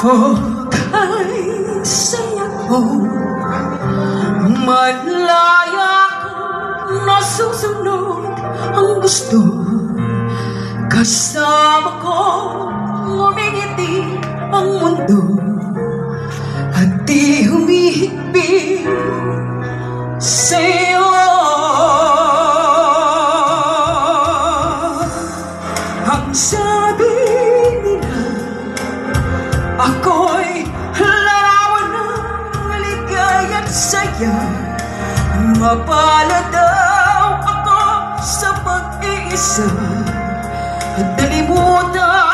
Pagkay saya ko Malaya ko Nasusunod ang gusto. Kasama ko Ngumingiti ang mundo. At di humihigpit Sa'yo Ang sabi Mapalad daw ako sa pag-iisa. At nalimutan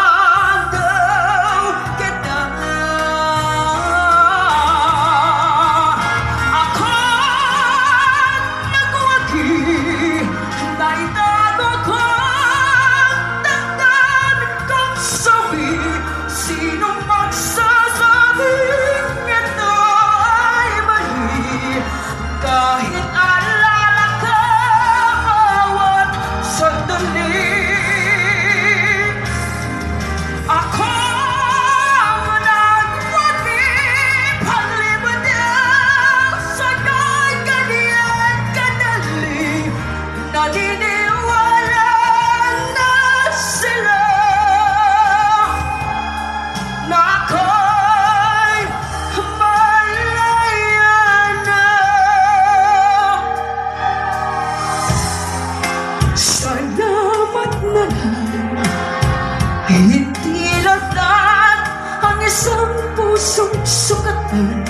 숲 같은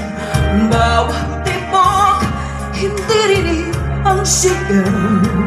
마음 띠뻑 힘들이니 안식여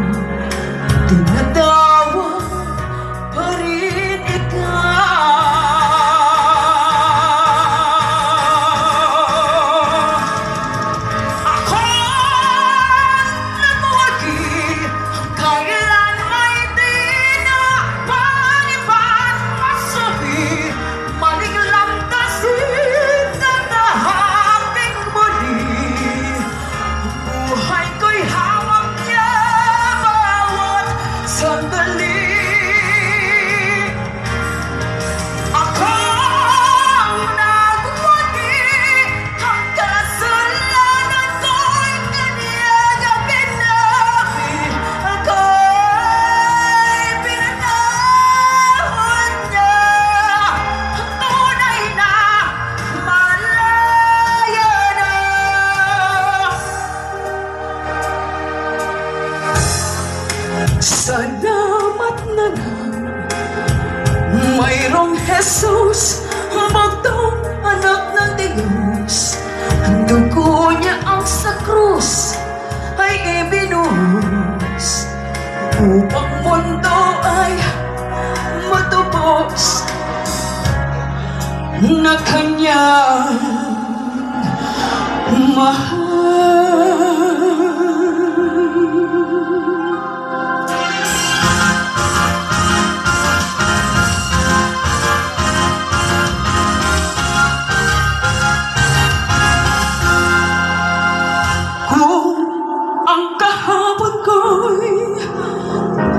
Salamat na lang Mayroong Jesus Magtong anak ng Diyos. Ang dugo niya ang sa krus Ay ibinuhos. Upang mundo ay matubos Na kanyang mahal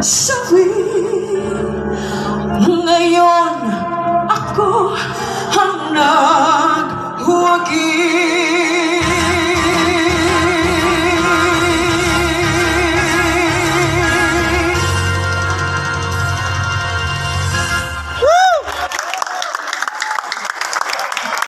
sawi Ngayon ako ang na